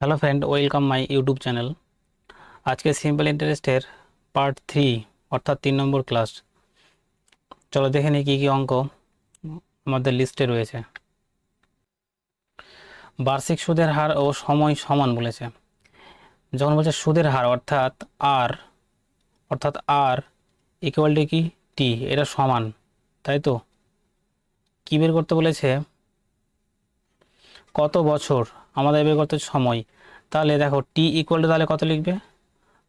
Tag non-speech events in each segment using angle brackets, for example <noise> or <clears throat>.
Hello friend welcome my YouTube channel আজকে simple ইন্টারেস্টের part three অর্থাৎ তিন নম্বর ক্লাস চলো দেখে নিই কী কী অঙ্ক আমাদের লিস্টে রয়েছে। বার্ষিক সুদের হার ও সময় সমান বলেছে। যখন বলছে সুদের হার, অর্থাৎ আর অর্থাৎ আর ইকুয়াল টু কি? টি এটা সমান, তাই তো? কী বের করতে বলেছে? কত বছর আমাদের বের করতে সময়? তাহলে দেখো টি ইকুয়াল টু তাহলে কত লিখবে?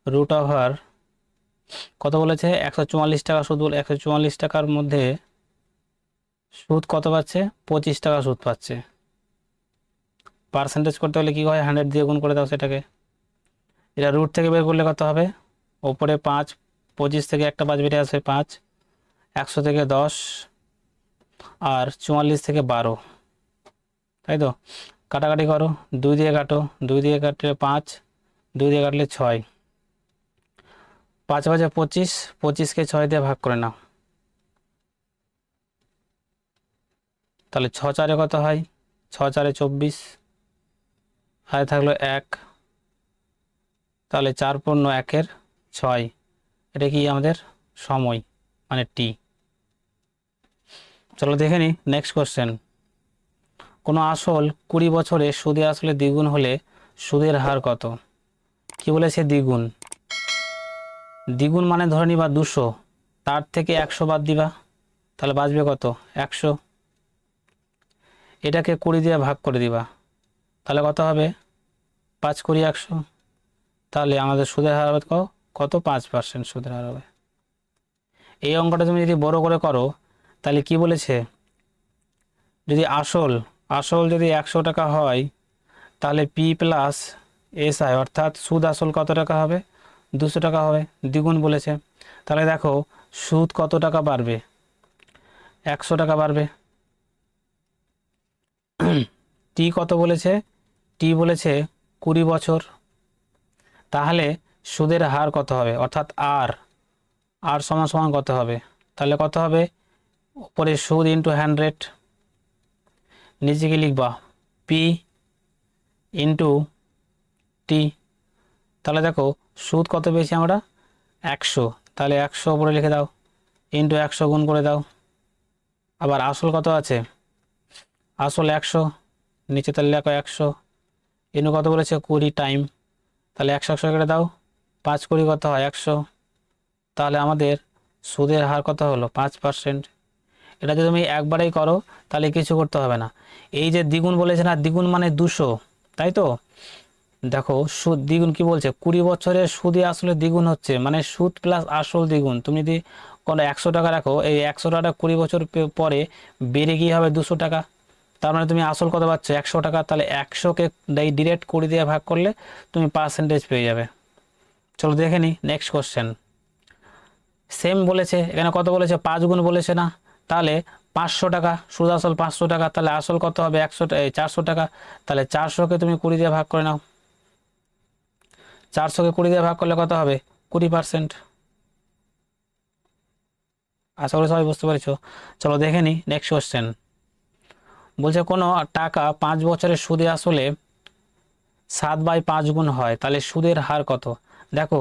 রুট ওভার কত বলেছে? একশো চুয়াল্লিশ টাকা সুদ বলে, একশো চুয়াল্লিশ টাকার মধ্যে সুদ কত পাচ্ছে? পঁচিশ টাকা সুদ পাচ্ছে। পার্সেন্টেজ করতে হলে কী হয়? হান্ড্রেড দিয়ে গুণ করে দাও সেটাকে। এটা রুট থেকে বের করলে কত হবে? ওপরে পাঁচ, পঁচিশ থেকে একটা পাঁচ বেরিয়ে আসে পাঁচ, একশো থেকে দশ আর চুয়াল্লিশ থেকে বারো। তাই তো? কাটাকাটি করো। দুই দিয়ে কাটো। দুই দিয়ে কাটলে পাঁচ। দুই দিয়ে কাটলে ছয়। পাঁচ বাজে পঁচিশ। পঁচিশকে ছয় দিয়ে ভাগ করে নাও। তাহলে ছ চারে কত হয়? ছ চারে চব্বিশ। আর থাকল এক। তাহলে চার পূর্ণ একের ছয়। এটা কি আমাদের? সময় মানে টি। চলো দেখে নিই নেক্সট কোশ্চেন কোনো আসল কুড়ি বছরে সুদে আসলে দ্বিগুণ হলে সুদের হার কত? কি বলেছে দ্বিগুণ? দ্বিগুণ মানে ধরে নিবা দুশো, তার থেকে একশো বাদ দিবা, তাহলে বাঁচবে কত? একশো। এটাকে কুড়ি দিয়ে ভাগ করে দিবা, তাহলে কত হবে? পাঁচ কুড়ি একশো। তাহলে আমাদের সুদের হার হবে কত? পাঁচ পার্সেন্ট সুদের হার হবে। এই অঙ্কটা তুমি যদি বড় করে করো, তাহলে কি বলেছে? যদি আসল আসল যদি একশো টাকা হয়, তাহলে পি প্লাস এস আই অর্থাৎ সুদ আসল কত টাকা হবে? দুশো টাকা হবে, দ্বিগুণ বলেছে। তাহলে দেখো, সুদ কত টাকা বাড়বে? একশো টাকা বাড়বে। <clears throat> টি কত বলেছে? টি বলেছে কুড়ি বছর। তাহলে সুদের হার কত হবে? অর্থাৎ আর আর সমান সমান কত হবে? তাহলে কত হবে? উপরে সুদ ইন্টু হান্ড্রেড নিচে কি লিখবা পি ইন্টু টি তাহলে দেখো, সুদ কত পেয়েছি আমরা? একশো। তাহলে একশো উপরে লিখে দাও। ইন্টু একশো গুণ করে দাও। আবার আসল কত আছে? আসল একশো। নিচে তাহলে লেখো একশো। ইন্টু কত বলেছে? কুড়ি টাইম তাহলে একশো একশো কেটে দাও। পাঁচ কুড়ি কত হয়? একশো। তাহলে আমাদের সুদের হার কত হলো? পাঁচ পার্সেন্ট এটা যদি তুমি একবারেই করো, তাহলে কিছু করতে হবে না। এই যে দ্বিগুণ বলেছে না, দ্বিগুণ মানে দুশো, তাই তো? দেখো সুদ দ্বিগুণ কি বলছে? কুড়ি বছরের সুদে আসলে দ্বিগুণ হচ্ছে মানে সুদ প্লাস আসল দ্বিগুণ। তুমি যদি কোনো একশো টাকা রাখো, এই একশো টাকা কুড়ি বছর পরে বেড়ে গিয়ে হবে দুশো টাকা। তার মানে তুমি আসল কত পাচ্ছ? একশো টাকা, তাহলে একশোকে এই ডিরেক্ট কুড়ি দিয়ে ভাগ করলে তুমি পার্সেন্টেজ পেয়ে যাবে। চলো দেখে নিই নেক্সট কোশ্চেন সেম বলেছে, এখানে কত বলেছে? পাঁচ গুণ বলেছে না। তাহলে পাঁচশো টাকা, সুদ আসল পাঁচশো টাকা, তাহলে আসল কত হবে? একশো চারশো টাকা। তাহলে চারশোকে তুমি কুড়ি দিয়ে ভাগ করে নাও। চারশোকে কুড়ি দিয়ে ভাগ করলে কত হবে? কুড়ি পার্সেন্ট। আশা করি সবাই বুঝতে পারছ। চলো দেখে নিই নেক্সট কোশ্চেন বলছে, কোনো টাকা পাঁচ বছরের সুদে আসলে সাত বাই পাঁচ গুণ হয়, তাহলে সুদের হার কত? দেখো,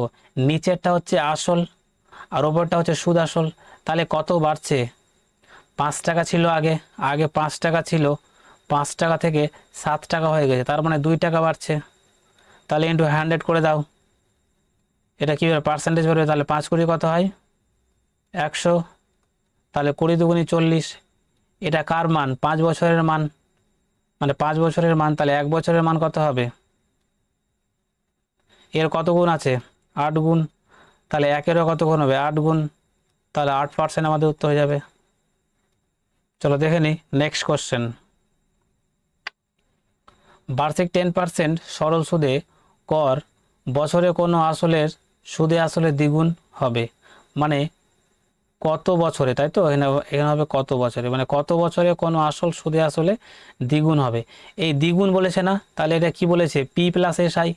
নিচেরটা হচ্ছে আসল আর ওপরটা হচ্ছে সুদ আসল। তাহলে কত বাড়ছে? পাঁচ টাকা ছিল আগে আগে পাঁচ টাকা ছিল, পাঁচ টাকা থেকে সাত টাকা হয়ে গেছে, তার মানে দুই টাকা বাড়ছে। তাহলে ইন্টু হান্ড্রেড করে দাও। এটা কী পার্সেন্টেজ বেরোবে, তাহলে পাঁচ কুড়ি কত হয়? একশো। তাহলে কুড়ি দুগুনি চল্লিশ, এটা কার মান? পাঁচ বছরের মান। মানে পাঁচ বছরের মান, তাহলে এক বছরের মান কত হবে? এর কত গুণ আছে? আট গুণ। তাহলে একেরও কত গুণ হবে? আট গুণ। তাহলে আট পার্সেন্ট আমাদের উত্তর হয়ে যাবে। চলো দেখে নিই নেক্সট কোশ্চেন বার্ষিক টেন পার্সেন্ট সরল সুদে কর, বছরে কোনো আসলের সুদে আসলে দ্বিগুণ হবে। মানে কত বছরে, তাই তো? এখানে এখানে হবে কত বছরে? মানে কত বছরে কোনো আসল সুদে আসলে দ্বিগুণ হবে? এই দ্বিগুণ বলেছে না? তাহলে এটা কি বলেছে? P plus S I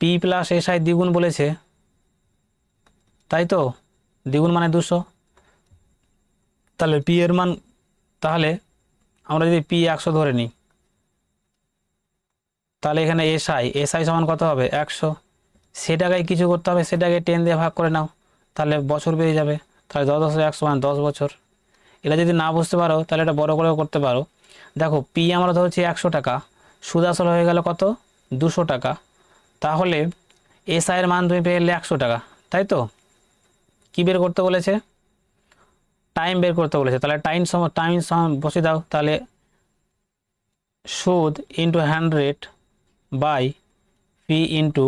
P plus S I দ্বিগুণ বলেছে। তাই তো? দ্বিগুণ মানে দুশো। তাহলে পি এর মান তাহলে আমরা যদি পি একশো ধরে নিই, তাহলে এখানে এসআই এসআই সমান কত হবে? একশো। সেটাকে কিছু করতে হবে, সেটাকে টেন দিয়ে ভাগ করে নাও, তাহলে বছর বেরিয়ে যাবে। তাহলে দশ দশ একশো মানে দশ বছর। এটা যদি না বুঝতে পারো, তাহলে এটা বড় করেও করতে পারো। দেখো পি আমরা ধরছি একশো টাকা, সুদ আসল হয়ে গেল কত? দুশো টাকা। তাহলে এসআই এর মান তুমি পেয়ে গেলে একশো টাকা, তাই তো? কী বের করতে বলেছে? টাইম বের করতে বলেছে। তাহলে টাইম সম টাইম সম বসে দাও। তাহলে সুদ into hundred by P into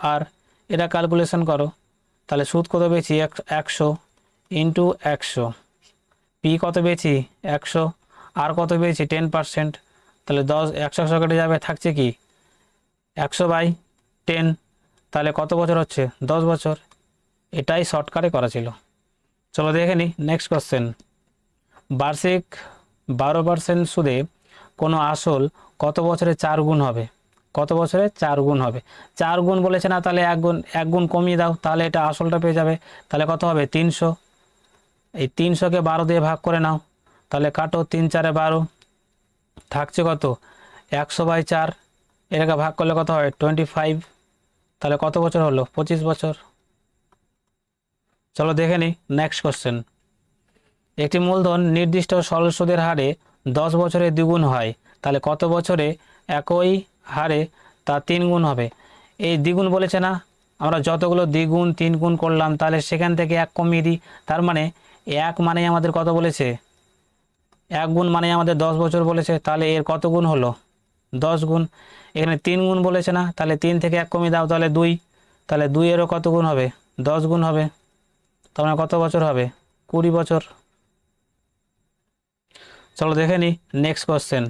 R এটা ক্যালকুলেশন করো। তাহলে সুদ কত পেয়েছি? এক একশো ইন্টু একশো। পি কত পেয়েছি? একশো। আর কত পেয়েছি? টেন পার্সেন্ট তাহলে দশ একশো একশো কেটে যাবে। থাকছে কি? একশো বাই টেন তাহলে কত বছর হচ্ছে? দশ বছর। এটাই শর্টকাটে করা ছিল। চলো দেখে নিই নেক্সট কোশ্চেন বার্ষিক বারো পার্সেন্ট সুদে কোনো আসল কত বছরে চার গুণ হবে? কত বছরে চার গুণ হবে? চার গুণ বলেছে না, তাহলে এক গুণ এক গুণ কমিয়ে দাও, তাহলে এটা আসলটা পেয়ে যাবে। তাহলে কত হবে? তিনশো। এই তিনশোকে বারো দিয়ে ভাগ করে নাও, তাহলে কাটো তিন চারে বারো, থাকছে কত? একশো বাই চার। এটাকে ভাগ করলে কত হয় টোয়েন্টি ফাইভ তাহলে কত বছর হলো? পঁচিশ বছর। চলো দেখে নিই নেক্সট কোশ্চেন একটি মূলধন নির্দিষ্ট সরল সুদের হারে দশ বছরে দ্বিগুণ হয়, তাহলে কত বছরে একই হারে তা তিন গুণ হবে? এই দ্বিগুণ বলেছে না? আমরা যতগুলো দ্বিগুণ তিন গুণ করলাম, তাহলে সেখান থেকে এক কমিয়ে দিই। তার মানে এক মানে আমাদের কত বলেছে? এক গুণ মানে আমাদের দশ বছর বলেছে, তাহলে এর কত গুণ হলো? দশ গুণ। এখানে তিন গুণ বলেছে না? তাহলে তিন থেকে এক কমিয়ে দাও, তাহলে দুই। তাহলে দুইয়েরও কত গুণ হবে? দশ গুণ হবে। তার মানে কত বছর হবে? কুড়ি বছর। চলো দেখে নিই নেক্সট কোশ্চেন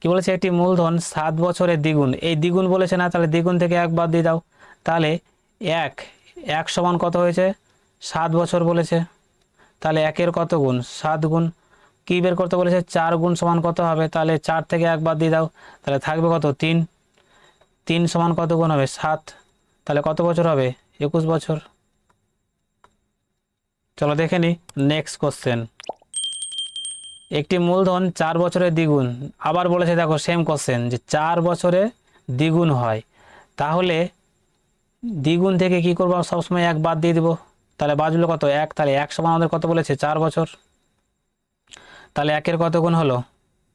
কি বলেছে? একটি মূলধন সাত বছরের দ্বিগুণ। এই দ্বিগুণ বলেছে না, তাহলে দ্বিগুণ থেকে এক বাদ দিয়ে দাও। তাহলে এক এক সমান কত হয়েছে? সাত বছর বলেছে। তাহলে একের কত গুণ? সাত গুণ। কী বের করতে বলেছে? চার গুণ সমান কত হবে? তাহলে চার থেকে এক বাদ দিয়ে দাও। তাহলে থাকবে কত? তিন। তিন সমান কত গুণ হবে? সাত। তাহলে কত বছর হবে? একুশ বছর। চলো দেখে নিই নেক্সট কোশ্চেন একটি মূলধন চার বছরের দ্বিগুণ, আবার বলেছে দেখো সেম কোশ্চেন যে চার বছরে দ্বিগুণ হয়। তাহলে দ্বিগুণ থেকে কি করব সবসময় এক বাদ দিয়ে দিব? তাহলে বাজলো কত? এক, তাহলে এক সমান আমাদের কত বলেছে? চার বছর। তাহলে একের কত গুণ হলো?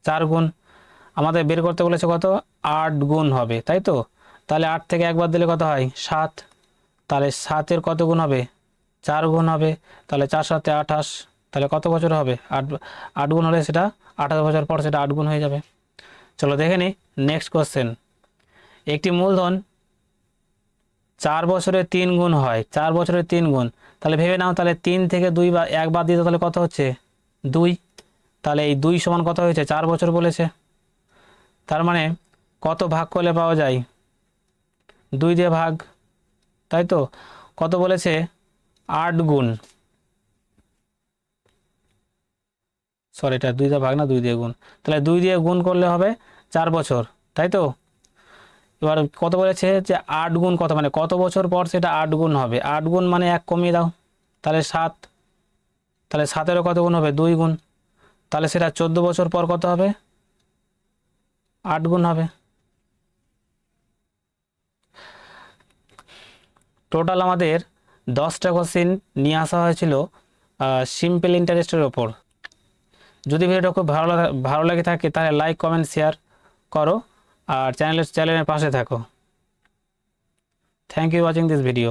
চার গুণ। আমাদের বের করতে বলেছে কত? আট গুণ হবে, তাই তো? তাহলে আট থেকে একবার দিলে কত হয়? সাত। তাহলে সাতের কত গুণ হবে? চার গুণ হবে, তাহলে চার সাথে আঠাশ, তাহলে কত বছর হবে? আট আট গুণ হলে সেটা আঠাশ বছর পর সেটা আট গুণ হয়ে যাবে। চলো দেখে নিই নেক্সট কোশ্চেন একটি মূলধন চার বছরে তিন গুণ হয়, চার বছরে তিন গুণ, তাহলে ভেবে নাও, তাহলে তিন থেকে দুই বা এক বাদ দিতে তাহলে কত হচ্ছে? দুই, তাহলে এই দুই সমান কত হয়েছে? চার বছর বলেছে। তার মানে কত ভাগ করলে পাওয়া যায়? দুই দিয়ে ভাগ, তাই তো? কত বলেছে? আট গুণ। সরি এটা দুই ভাগ না, দুই দিয়ে গুণ। তাহলে দুই দিয়ে গুণ করলে হবে চার বছর, তাই তো? এবার কত বলেছে যে আট গুণ কত মানে কত বছর পর সেটা আট গুণ হবে? আট গুণ মানে এক, কমিয়ে দাও। তাহলে সাত। তাহলে সাতেরও কত গুণ হবে? দুই গুণ। তাহলে সেটা চোদ্দ বছর পর কত হবে? আট গুণ হবে। টোটাল আমাদের দশটা কোশ্চিন নিয়ে আসা হয়েছিল সিম্পল ইন্টারেস্টের ওপর। যদি ভিডিওটা খুব ভালো ভালো লাগে থাকে, তাহলে লাইক কমেন্ট শেয়ার করো আর চ্যানেলের চ্যানেলের পাশে থাকো। Thank you watching this video